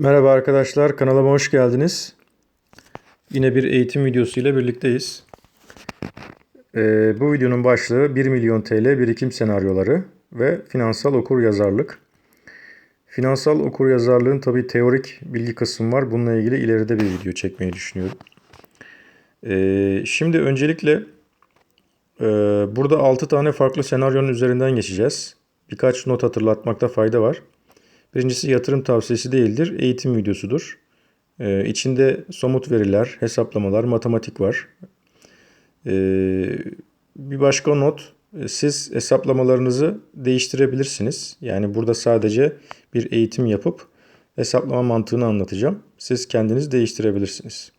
Merhaba arkadaşlar, kanalıma hoş geldiniz. Yine bir eğitim videosu ile birlikteyiz. Ee, bu videonun başlığı 1 milyon TL birikim senaryoları ve finansal okur yazarlık. Finansal okur yazarlığın tabi teorik bilgi kısmı var. Bununla ilgili ileride bir video çekmeyi düşünüyorum. Ee, şimdi öncelikle e, burada 6 tane farklı senaryonun üzerinden geçeceğiz. Birkaç not hatırlatmakta fayda var. Birincisi yatırım tavsiyesi değildir, eğitim videosudur. Ee, içinde somut veriler, hesaplamalar, matematik var. Ee, bir başka not, siz hesaplamalarınızı değiştirebilirsiniz. Yani burada sadece bir eğitim yapıp hesaplama mantığını anlatacağım. Siz kendiniz değiştirebilirsiniz.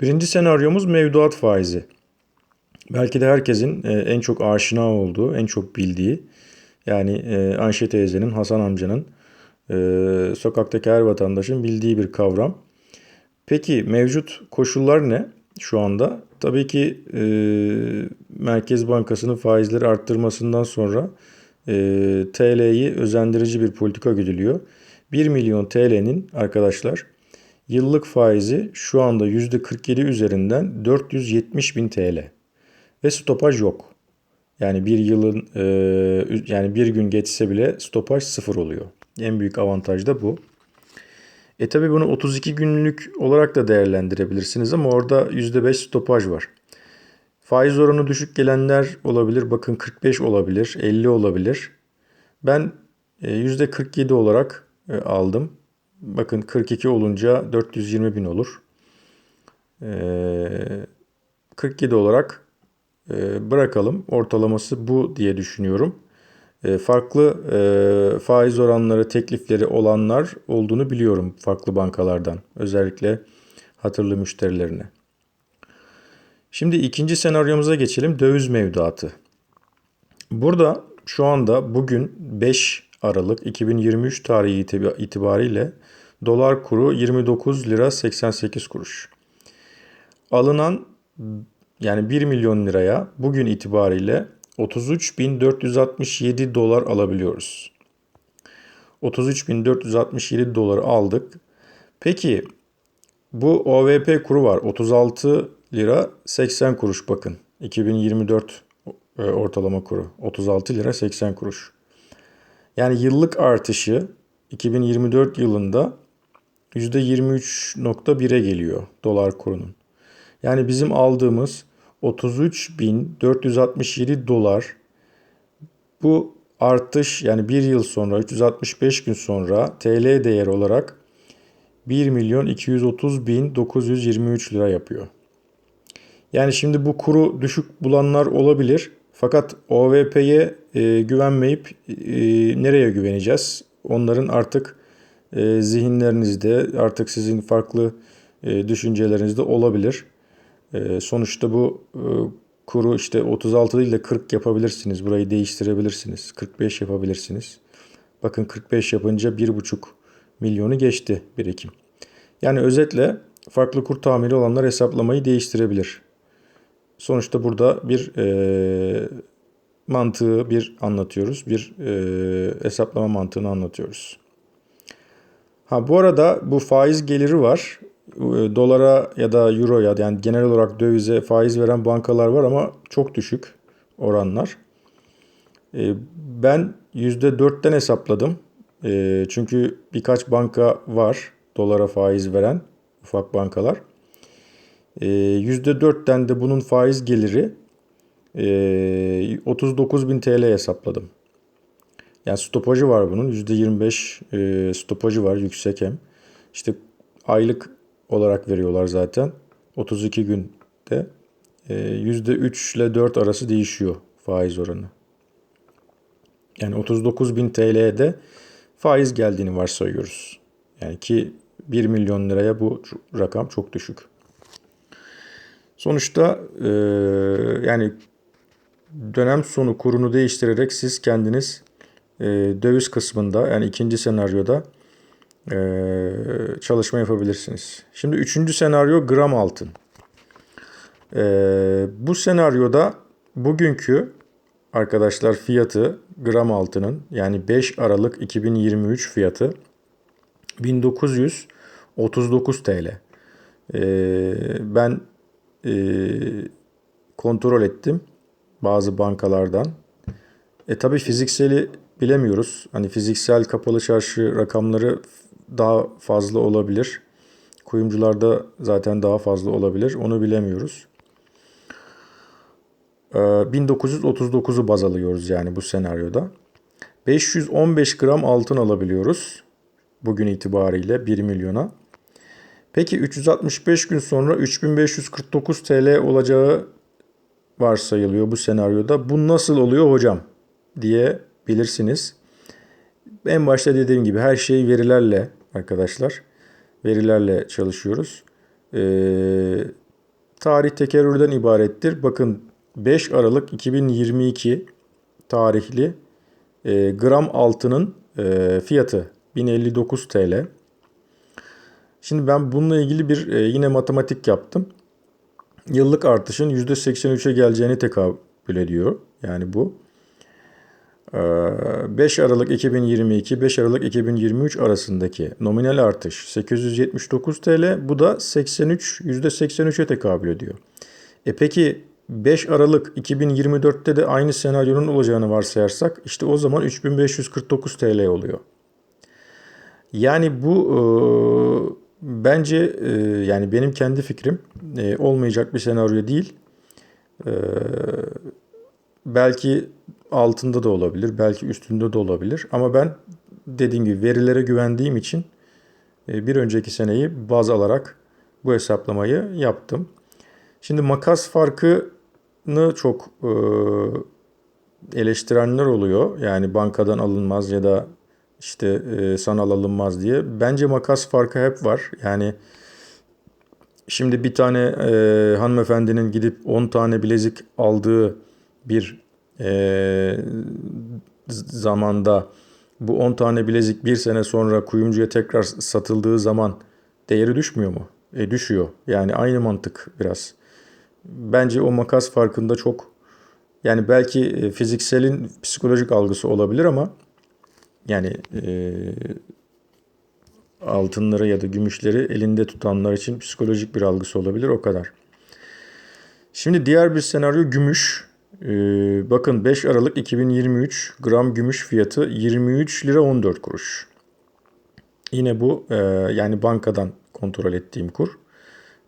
Birinci senaryomuz mevduat faizi. Belki de herkesin e, en çok aşina olduğu, en çok bildiği yani e, Ayşe teyzenin, Hasan amcanın, e, sokaktaki her vatandaşın bildiği bir kavram. Peki mevcut koşullar ne şu anda? Tabii ki e, Merkez Bankası'nın faizleri arttırmasından sonra e, TL'yi özendirici bir politika güdülüyor. 1 milyon TL'nin arkadaşlar yıllık faizi şu anda %47 üzerinden 470 bin TL. Ve stopaj yok. Yani bir yılın e, yani bir gün geçse bile stopaj sıfır oluyor. En büyük avantaj da bu. E tabi bunu 32 günlük olarak da değerlendirebilirsiniz ama orada %5 stopaj var. Faiz oranı düşük gelenler olabilir. Bakın 45 olabilir, 50 olabilir. Ben %47 olarak e, aldım. Bakın 42 olunca 420 bin olur. 47 olarak e, bırakalım. Ortalaması bu diye düşünüyorum. E, farklı e, faiz oranları, teklifleri olanlar olduğunu biliyorum farklı bankalardan. Özellikle hatırlı müşterilerine. Şimdi ikinci senaryomuza geçelim. Döviz mevduatı. Burada şu anda bugün 5 Aralık 2023 tarihi itibariyle dolar kuru 29 lira 88 kuruş. Alınan yani 1 milyon liraya bugün itibariyle 33.467 dolar alabiliyoruz. 33.467 doları aldık. Peki bu OVP kuru var. 36 lira 80 kuruş bakın. 2024 e, ortalama kuru. 36 lira 80 kuruş. Yani yıllık artışı 2024 yılında %23.1'e geliyor dolar kurunun. Yani bizim aldığımız 33.467 dolar bu artış yani bir yıl sonra 365 gün sonra TL değer olarak 1 milyon 230 bin 923 lira yapıyor. Yani şimdi bu kuru düşük bulanlar olabilir. Fakat OVP'ye e, güvenmeyip e, nereye güveneceğiz? Onların artık e, zihinlerinizde artık sizin farklı e, düşüncelerinizde olabilir. Ee, sonuçta bu e, kuru işte 36 değil de 40 yapabilirsiniz. Burayı değiştirebilirsiniz. 45 yapabilirsiniz. Bakın 45 yapınca 1,5 milyonu geçti birikim. Yani özetle farklı kur tahmini olanlar hesaplamayı değiştirebilir. Sonuçta burada bir e, mantığı bir anlatıyoruz. Bir e, hesaplama mantığını anlatıyoruz. Ha bu arada bu faiz geliri var. E, dolara ya da euroya yani genel olarak dövize faiz veren bankalar var ama çok düşük oranlar. E, ben %4'ten hesapladım. E, çünkü birkaç banka var dolara faiz veren ufak bankalar. %4'ten de bunun faiz geliri 39 bin TL hesapladım. Yani stopajı var bunun. %25 stopajı var yüksek hem. İşte aylık olarak veriyorlar zaten. 32 günde %3 ile 4 arası değişiyor faiz oranı. Yani 39 bin TL'de faiz geldiğini varsayıyoruz. Yani ki 1 milyon liraya bu rakam çok düşük. Sonuçta e, yani dönem sonu kurunu değiştirerek siz kendiniz e, döviz kısmında yani ikinci senaryoda çalışma yapabilirsiniz. Şimdi üçüncü senaryo gram altın. Ee, bu senaryoda bugünkü arkadaşlar fiyatı gram altının yani 5 Aralık 2023 fiyatı 1939 TL. Ee, ben e, kontrol ettim bazı bankalardan. E tabi fizikseli bilemiyoruz. Hani fiziksel kapalı çarşı rakamları daha fazla olabilir. Kuyumcularda zaten daha fazla olabilir. Onu bilemiyoruz. Ee, 1939'u baz alıyoruz yani bu senaryoda. 515 gram altın alabiliyoruz. Bugün itibariyle 1 milyona. Peki 365 gün sonra 3549 TL olacağı varsayılıyor bu senaryoda. Bu nasıl oluyor hocam diye bilirsiniz. En başta dediğim gibi her şey verilerle arkadaşlar. Verilerle çalışıyoruz. Ee, tarih tekerrürden ibarettir. Bakın 5 Aralık 2022 tarihli e, gram altının e, fiyatı 1059 TL. Şimdi ben bununla ilgili bir e, yine matematik yaptım. Yıllık artışın %83'e geleceğini tekabül ediyor. Yani bu. 5 Aralık 2022 5 Aralık 2023 arasındaki nominal artış 879 TL. Bu da 83 %83'e tekabül ediyor. E peki 5 Aralık 2024'te de aynı senaryonun olacağını varsayarsak işte o zaman 3549 TL oluyor. Yani bu e, bence e, yani benim kendi fikrim e, olmayacak bir senaryo değil. E, belki altında da olabilir, belki üstünde de olabilir. Ama ben dediğim gibi verilere güvendiğim için e, bir önceki seneyi baz alarak bu hesaplamayı yaptım. Şimdi makas farkını çok e, eleştirenler oluyor. Yani bankadan alınmaz ya da işte e, sanal alınmaz diye. Bence makas farkı hep var. Yani şimdi bir tane hanımefendinin gidip 10 tane bilezik aldığı bir e, zamanda bu 10 tane bilezik bir sene sonra kuyumcuya tekrar satıldığı zaman değeri düşmüyor mu? E düşüyor. Yani aynı mantık biraz. Bence o makas farkında çok yani belki e, fizikselin psikolojik algısı olabilir ama yani e, altınları ya da gümüşleri elinde tutanlar için psikolojik bir algısı olabilir o kadar. Şimdi diğer bir senaryo gümüş. Ee, bakın 5 Aralık 2023 gram gümüş fiyatı 23 lira 14 kuruş. Yine bu e, yani bankadan kontrol ettiğim kur.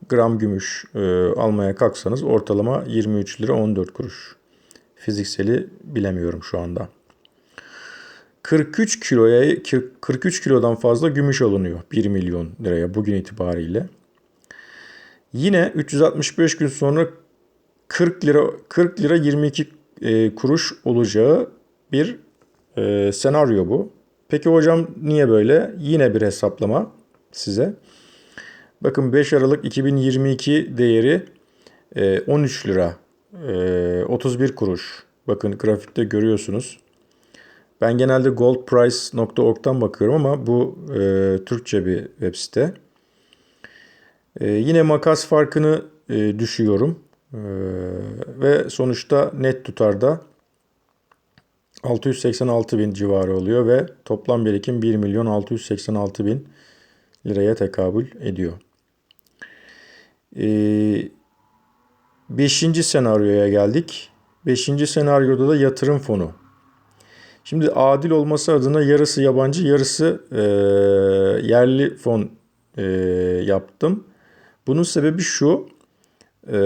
Gram gümüş e, almaya kalksanız ortalama 23 lira 14 kuruş. Fizikseli bilemiyorum şu anda. 43 kiloya 43 kilodan fazla gümüş alınıyor 1 milyon liraya bugün itibariyle. Yine 365 gün sonra 40 lira 40 lira 22 e, kuruş olacağı bir e, senaryo bu. Peki hocam niye böyle? Yine bir hesaplama size. Bakın 5 Aralık 2022 değeri e, 13 lira e, 31 kuruş. Bakın grafikte görüyorsunuz. Ben genelde goldprice.org'dan bakıyorum ama bu e, Türkçe bir web site. E, yine makas farkını e, düşüyorum. E, ve sonuçta net tutarda 686 bin civarı oluyor ve toplam birikim 1 milyon 686 bin liraya tekabül ediyor. Ee, beşinci senaryoya geldik. Beşinci senaryoda da yatırım fonu. Şimdi adil olması adına yarısı yabancı, yarısı e, yerli fon e, yaptım. Bunun sebebi şu, e,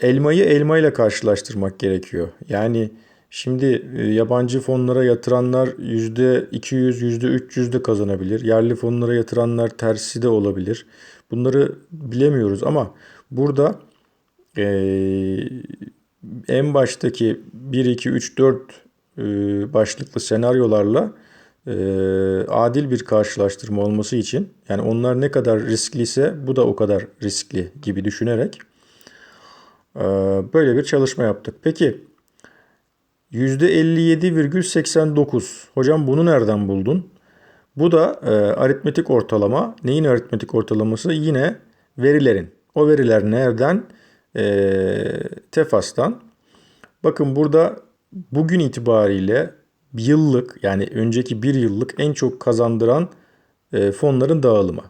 elmayı elmayla karşılaştırmak gerekiyor. Yani şimdi e, yabancı fonlara yatıranlar %200, %300 de kazanabilir. Yerli fonlara yatıranlar tersi de olabilir. Bunları bilemiyoruz ama burada e, en baştaki 1, 2, 3, 4 e, başlıklı senaryolarla e, adil bir karşılaştırma olması için yani onlar ne kadar riskliyse bu da o kadar riskli gibi düşünerek böyle bir çalışma yaptık. Peki %57,89 hocam bunu nereden buldun? Bu da e, aritmetik ortalama. Neyin aritmetik ortalaması? Yine verilerin. O veriler nereden? E, Tefas'tan. Bakın burada bugün itibariyle yıllık yani önceki bir yıllık en çok kazandıran e, fonların dağılımı.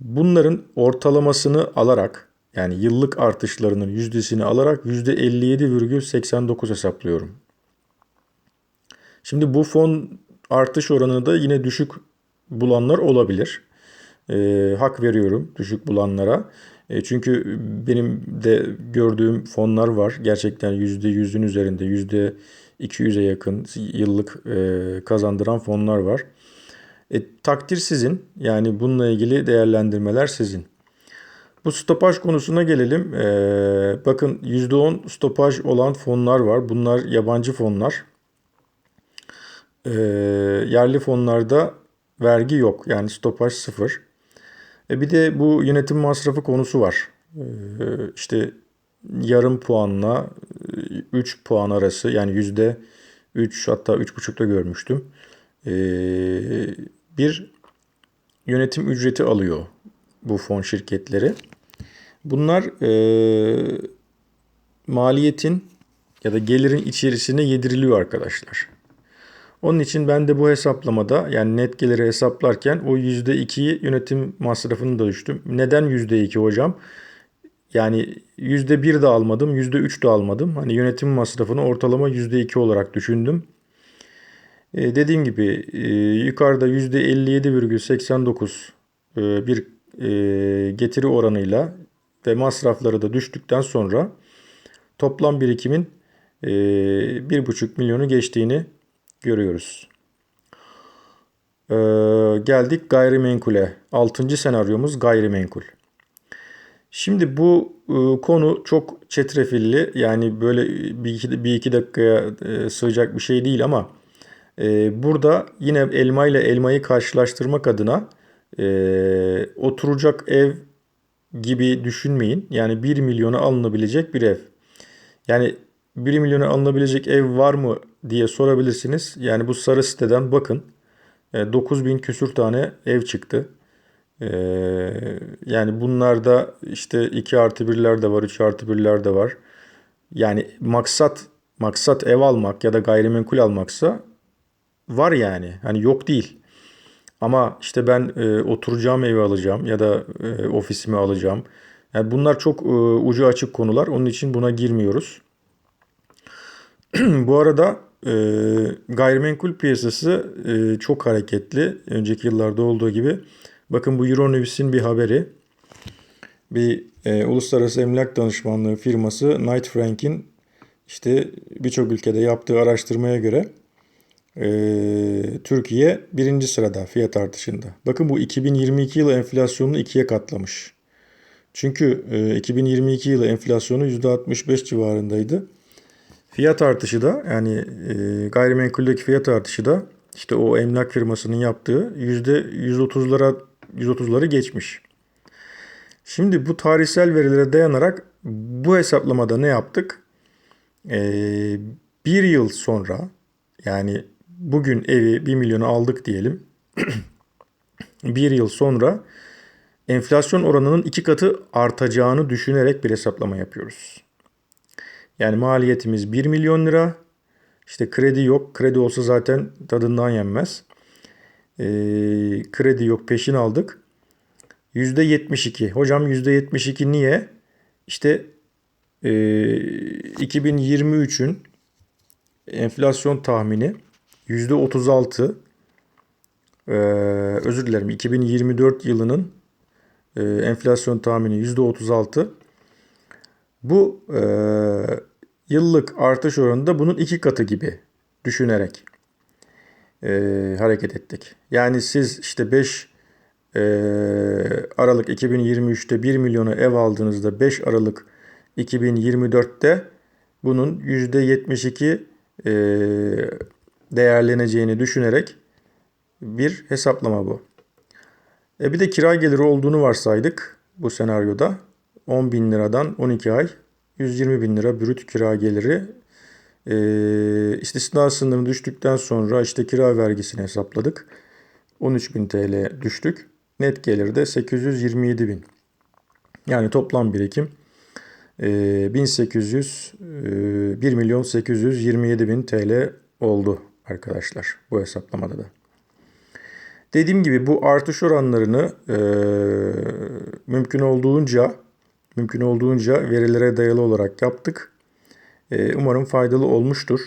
Bunların ortalamasını alarak yani yıllık artışlarının yüzdesini alarak %57,89 hesaplıyorum. Şimdi bu fon artış oranını da yine düşük bulanlar olabilir. E, hak veriyorum düşük bulanlara. E, çünkü benim de gördüğüm fonlar var. Gerçekten %100'ün üzerinde %200'e yakın yıllık e, kazandıran fonlar var. E, takdir sizin. Yani bununla ilgili değerlendirmeler sizin. Bu stopaj konusuna gelelim. Ee, bakın %10 stopaj olan fonlar var. Bunlar yabancı fonlar. Ee, yerli fonlarda vergi yok. Yani stopaj sıfır. E bir de bu yönetim masrafı konusu var. Ee, işte yarım puanla 3 puan arası yani yüzde 3 hatta 3,5'da görmüştüm. Ee, bir yönetim ücreti alıyor bu fon şirketleri. Bunlar e, maliyetin ya da gelirin içerisine yediriliyor arkadaşlar. Onun için ben de bu hesaplamada yani net geliri hesaplarken o %2'yi yönetim masrafını da düştüm. Neden %2 hocam? Yani %1 de almadım, %3 de almadım. Hani yönetim masrafını ortalama %2 olarak düşündüm. Ee, dediğim gibi e, yukarıda %57,89 e, bir getiri oranıyla ve masrafları da düştükten sonra toplam birikimin e, 1,5 milyonu geçtiğini görüyoruz. E, geldik gayrimenkule. 6. senaryomuz gayrimenkul. Şimdi bu e, konu çok çetrefilli yani böyle bir iki, bir iki dakikaya e, sığacak bir şey değil ama e, burada yine elma ile elmayı karşılaştırmak adına e, oturacak ev gibi düşünmeyin. Yani 1 milyona alınabilecek bir ev. Yani 1 milyona alınabilecek ev var mı diye sorabilirsiniz. Yani bu sarı siteden bakın. 9000 e, küsür tane ev çıktı. E, yani bunlarda işte 2 artı 1'ler de var, 3 artı 1'ler de var. Yani maksat maksat ev almak ya da gayrimenkul almaksa var yani. Hani yok değil. Ama işte ben e, oturacağım evi alacağım ya da e, ofisimi alacağım. Yani bunlar çok e, ucu açık konular. Onun için buna girmiyoruz. Bu arada e, gayrimenkul piyasası e, çok hareketli. Önceki yıllarda olduğu gibi. Bakın bu Euronews'in bir haberi. Bir e, uluslararası emlak danışmanlığı firması Knight Frank'in işte birçok ülkede yaptığı araştırmaya göre ee, Türkiye birinci sırada fiyat artışında. Bakın bu 2022 yılı enflasyonunu ikiye katlamış. Çünkü e, 2022 yılı enflasyonu %65 civarındaydı. Fiyat artışı da yani e, gayrimenkuldeki fiyat artışı da işte o emlak firmasının yaptığı %130'lara 130'ları geçmiş. Şimdi bu tarihsel verilere dayanarak bu hesaplamada ne yaptık? Ee, bir yıl sonra yani bugün evi 1 milyona aldık diyelim. bir yıl sonra enflasyon oranının iki katı artacağını düşünerek bir hesaplama yapıyoruz. Yani maliyetimiz 1 milyon lira. İşte kredi yok. Kredi olsa zaten tadından yenmez. Ee, kredi yok peşin aldık. %72. Hocam %72 niye? İşte e, 2023'ün enflasyon tahmini %36 ee, özür dilerim 2024 yılının e, enflasyon tahmini %36 bu e, yıllık artış oranında bunun iki katı gibi düşünerek e, hareket ettik. Yani siz işte 5 e, Aralık 2023'te 1 milyona ev aldığınızda 5 Aralık 2024'te bunun %72 e, değerleneceğini düşünerek bir hesaplama bu. E bir de kira geliri olduğunu varsaydık bu senaryoda. 10 bin liradan 12 ay 120 bin lira brüt kira geliri. E, istisna sınırını düştükten sonra işte kira vergisini hesapladık. 13 bin TL düştük. Net gelir de 827 bin. Yani toplam birikim e, 1800 e, 1 milyon 827 bin TL oldu arkadaşlar bu hesaplamada da. Dediğim gibi bu artış oranlarını e, mümkün olduğunca mümkün olduğunca verilere dayalı olarak yaptık. E, umarım faydalı olmuştur.